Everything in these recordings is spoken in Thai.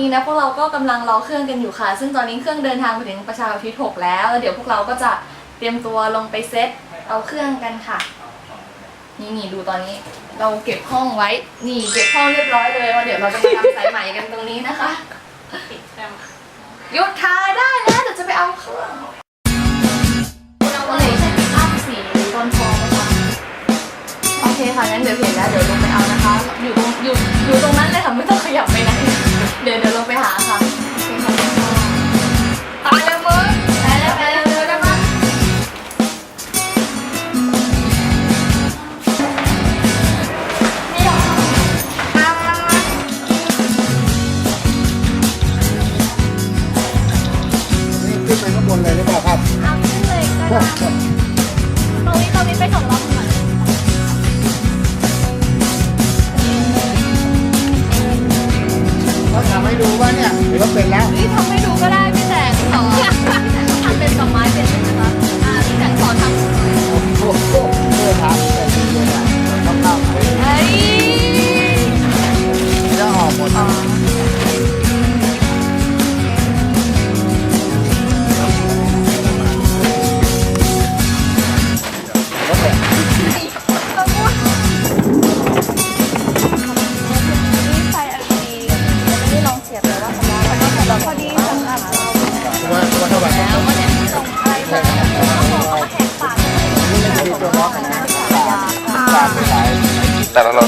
นี้นะพวกเราก็กำลังรอเครื่องกันอยู่ค่ะ ซึ่งตอนนี้เครื่องเดินทางไปถึงประชาอุทิศหกแล้วแล้วเดี๋ยวพวกเราก็จะเตรียมตัวลงไปเซตเอาเครื่องกันค่ะ นี่นี่ดูตอนนี้เราเก็บห้องไว้ นี่เก็บห้องเรียบร้อยเลยว่าเดี๋ยวเราจะมาทำสายใหม่กันตรงนี้นะคะหยุดทายได้แล้วเดี๋ยวจะไปเอาเครื่องเราเลยใช้ปิกอัพสีบอลทองนะคะโอเคค่ะงั้นเดี๋ยวเห็นแล้วเดี๋ยวลงไปเอานะคะ อยู่ตรงอยู่อยู่ตรงนั้นเลยค่ะไม่ต้องขยับไปไหน เดี๋ยวเดี๋ยวเราไปหา ว่าเนี่ยหรือว่าเป็นแล้ว นี่ทำให้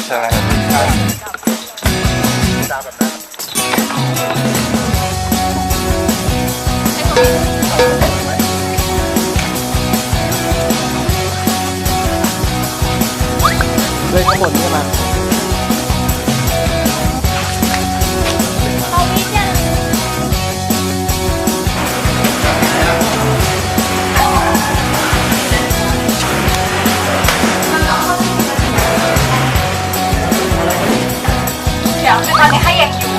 แต่ เดี๋ยวตอนนี้ให้ยังอยู่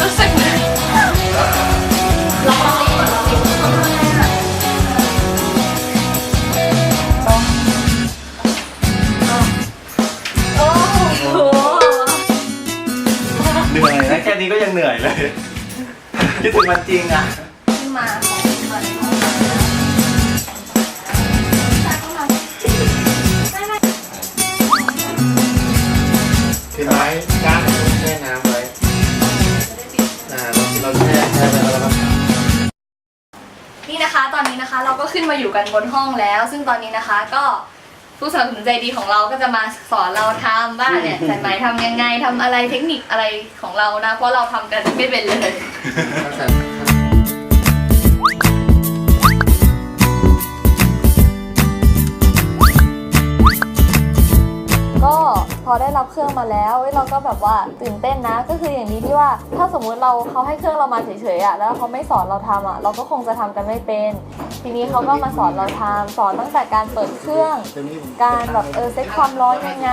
รู้สึกเหมือนลองลองก่อนลองดูโอ้โหเหนื่อยนะแค่นี้ก็ยังเหนื่อยเลยคิดถึงมันจริงอะ ขึ้นมาอยู่กันบนห้องแล้ว ซึ่งตอนนี้นะคะก็ผู้สนับสนุนใจดีของเราก็จะมาสอนเราทำบ้านเนี่ยสายไหมทำยังไงทำอะไรเทคนิคอะไรของเรานะ เพราะเราทำกันไม่เป็นเลยตั้งแต่ก็พอได้ รับเครื่องมาแล้วเว้ยเราก็แบบว่าตื่นเต้นนะ ก็คืออย่างนี้ที่ว่า ถ้าสมมุติเราเขาให้เครื่องเรามาเฉยๆอะแล้วเขาไม่สอนเราทำอะเราก็คงจะทำกันไม่เป็น ทีนี้เขาก็มาสอนเราทำสอนตั้งแต่การเปิดเครื่อง การแบบเออเซ็ตความร้อนยังไง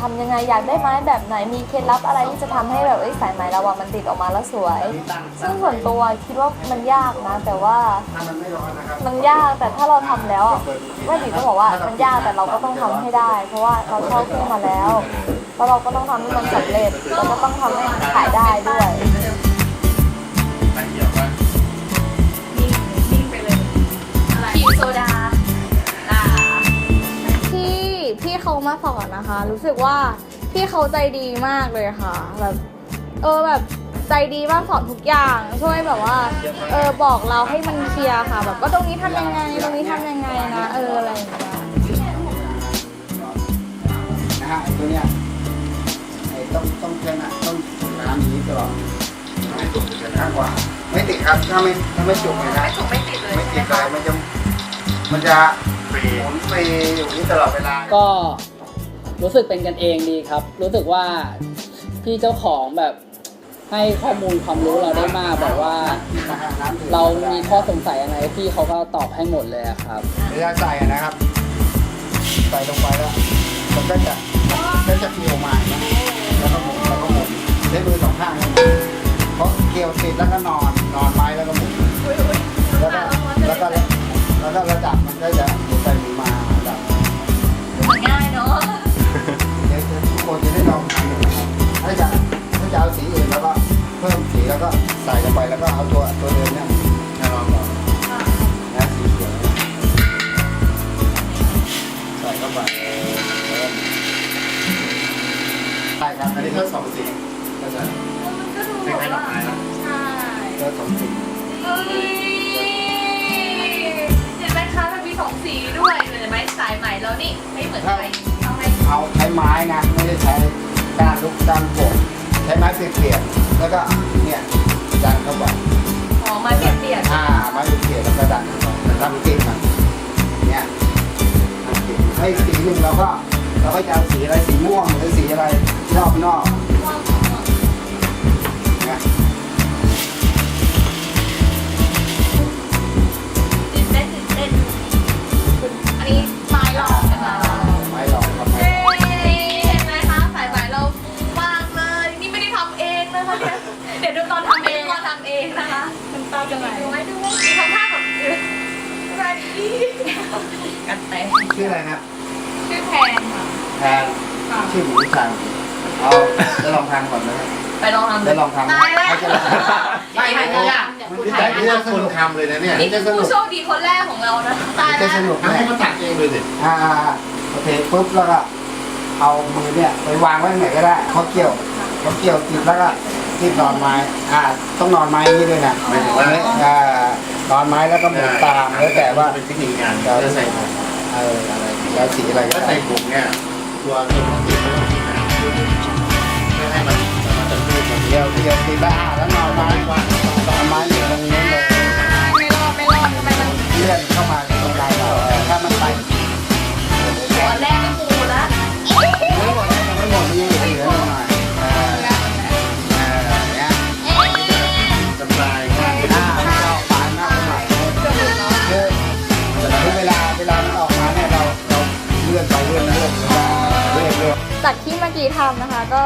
ทำยังไงอยากได้ไม้แบบไหนมีเคล็ดลับอะไรที่จะทำให้แบบเอ้ยสายไหมเราอะมันติดออกมาแล้วสวย ซึ่งส่วนตัวคิดว่ามันยากนะ แต่ว่ามันยากแต่ถ้าเราทำแล้วอะว่ดิต้องบอกว่ามันยากแต่เราก็ต้องทำให้ได้ เพราะว่าเราเช่าเครื่องมาแล้ว แล้วเราก็ต้องทำให้มันสำเร็จแล้วก็ต้องทำให้มันขายได้ด้วยพีโซดาที่พี่เขามาสอนนะคะ รู้สึกว่าพี่เขาใจดีมากเลยค่ะแบบเออแบบใจดีมากสอนทุกอย่างช่วยแบบว่า เออบอกเราให้มันเคลียร์ค่ะ แบบว่าตรงนี้ทำยังไงตรงนี้ทำยังไงนะเอออะไรอย่างเงี้ยนะฮะตัวเนี้ย ต้องต้องใช้น้ำต้องจุ่มน้ำอย่างนี้ตลอดไม่จุ่มจะข้างกว่า ไม่ติดครับถ้าไม่ถ้าไม่จุ่มเลยนะไม่ถูกไม่ติดเลยไม่ใช่ติไหมดเลคะยมันจะมันจะหมุนฟรีอยู่นี่ตลอดเวลาก็รู้สึกเป็นกันเองดีครับ รู้สึกว่าพี่เจ้าของแบบให้ข้อมูลความรู้เราได้มากแบบว่า เรามีข้อสงสัยอะไรพี่เขาก็ตอบให้หมดเลยอะครับเวลาใส่อะนะครับ ใส่ลงไปแล้วมันก็จะก็จะเกี่ยวมานะ ใช้มือสองข้างนะเพราะเกี่ยวติดแล้วก็นอนนอนไม้แล้วก็หมุนแล้วก็แล้วก็แล้วก็ระดับมันก็จะหมุนไปหมุนมาระดับง่ายเนาะเดี๋ยวทุกคนจะได้ลองทำนะครับถ้าจะถ้าจะเอาสีอื่นแล้วก็เพิ่มสีแล้วก็ใส่ลงไปแล้วก็เอาตัวตัวเดิมเนี่ยมาลองก่อนนะสีเขียวใส่เข้าไปใช่ครับอันนี้ก็สองสี ก็จะมันก็ดูคล้ายๆดอกไม้นะใช่ก็สองสีเฮ้ยเห็นไหมคะมันมีสองสีด้วยเห็นไหมสายใหม่แล้วนี่ไม่เหมือนใครเอาไหมเอาใช้ไม้นะไม่ได้ใช้ก้านลูกก้านโป่งใช้ไม้เปียกๆแล้วก็เนี่ยดันเข้าไปอ๋อไมาเปลี่ยนเปลี่ยนอ่าไม้เปียกๆแล้วก็ดันเข้าไปทำกิ่งมันเนี่ยทำกิ่งให้สีหนึ่งเราก็เราก็จะเอาสีอะไรสีม่วงหรือสีอะไรรอบนอก ชื่ออะไรครับชื่อแพนค่ะแทนชื่อหมูชางเอาจะลองทานก่อนนะครับไปลองทำจะลองทำตายแล้วให้จะลองไม่ไม่ไม่ยากมันจะได้ที่จะคนทำเลยนะเนี่ยนี่จะสคือนุผู้กโชคดีคนแรกของเรานะตายจะแล้วสนุกให้เขาตักเองเลยสิอ่าโอเคปุ๊บแล้วก็เอามือเนี่ยไปวางไว้ไหนก็ได้เขาเกี่ยวเขาเกี่ยวติดแล้วก็ติดนอนไม้อ่าต้องนอนไม้นี้ด้วยนะหมายถึงว่าอ่านอนไม้แล้วก็หมุนตามแล้วแต่ว่าเป็นเทคนิคงานจะใส่ผม เอออะไรแล้วสีอะไรก็ถ้าได้ใส่ผมเนี่ยตัวตัวของสีไม่ต้องมีนะไม่ให้มันมันจะพูดมันเดียวเดียวตีบ้าแล้วนอนไม้ว่านอนไม้อยู่ตรงนี้เลยไม่รอดไม่รอดทำไมมัน เลื่อนเข้ามา จากที่เมื่อกี้ทำนะคะ ก็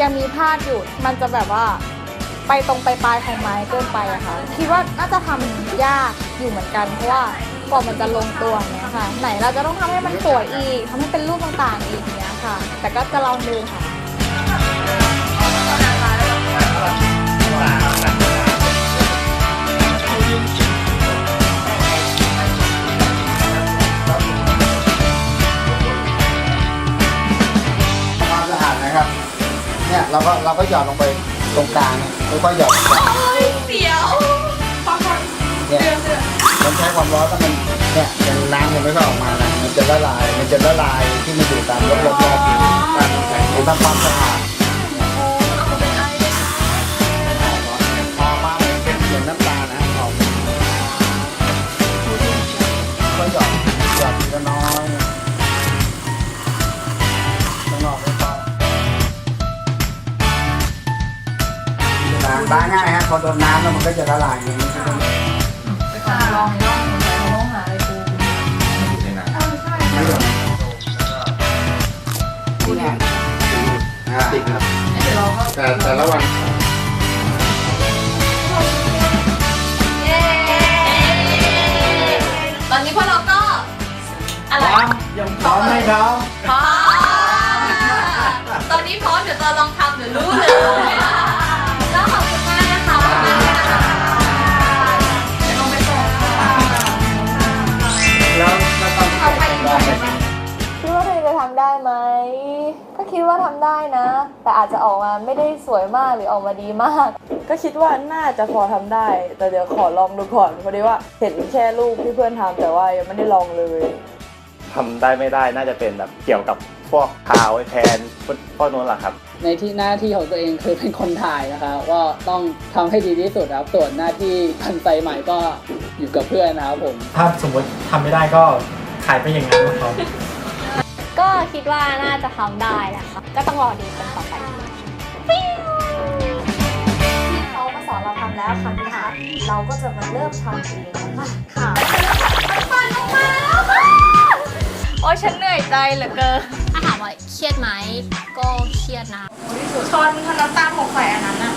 ยังมีพลาดอยู่ มันจะแบบว่าไปตรงไปปลายของไม้เกินไปอะค่ะ คิดว่าน่าจะทำยากอยู่เหมือนกัน เพราะว่ากว่ามันจะลงตัวเนี้ยค่ะ ไหนเราจะต้องทำให้มันสวยอีกทำให้เป็นรูปต่างๆอีกอย่างเนี้ยค่ะ แต่ก็จะลองดูค่ะ เนี่ยเราก็เราก็หยอดลงไปตรงกลางแล้วก็หยอดลงไปโอ้ยเสียวฟังก่อนเนี่ยเดือดเดือดมันใช้ความร้อนแล้วมันเนี่ยยังน้ำยังไม่ค่อยออกมานะมันจะละลายมันจะละลายที่มันอยู่ตามรอบๆรอบๆตามแสงมันทำความสะอาด ง่ายฮะพอโดนน้ำแล้วมันก็จะละลายอย่างนี้ใช่ไหมไปก่อนลองลองลองหาอะไรปูในน้ไม่โดนนี่ไงอ่าำติดครับเดี๋ยวเราก็แต่แต่ละวันตอนนี้พวกเราก็อะไรพร้อมไหมครับพร้อมตอนนี้พร้อมเดี๋ยวตอนลองทำเดี๋ยวรู้เลย ว่าตัวเองจะทำได้ไหมก็คิดว่าทำได้นะ แต่อาจจะออกมาไม่ได้สวยมากหรือออกมาดีมาก ก็คิดว่าน่าจะพอทำได้ แต่เดี๋ยวขอลองดูก่อนเพราะดีว่าเห็นแค่รูปที่เพื่อนทำแต่ว่ายังไม่ได้ลองเลยทำได้ไม่ได้น่าจะเป็นแบบเกี่ยวกับพวกข่าวไอ้แทนพวกนู้นแหละครับ ในที่หน้าที่ของตัวเองคือเป็นคนถ่ายนะคะว่าต้องทำให้ดีที่สุดครับส่วนหน้าที่พันไซใหม่ก็อยู่กับเพื่อนนะครับผม ถ้าสมมติทำไม่ได้ก็ขายไปอย่างนั้นนะครับก็ คิดว่าน่าจะทำได้แหละค่ะ ก็ต้องรอดูกันต่อไปที่เขามาสอนเราทำแล้วครั้งนี้ค่ะเราก็จะมาเริ่มทำเองนะคะค่ะปั่นออกมาแล้วค่ะโอ้ยฉันเหนื่อยใจเหลือเกินถ้าถามว่าเครียดไหม ก็เครียดนะช้อนมันทำน้ำตาลหกใส่อันนั้นอะ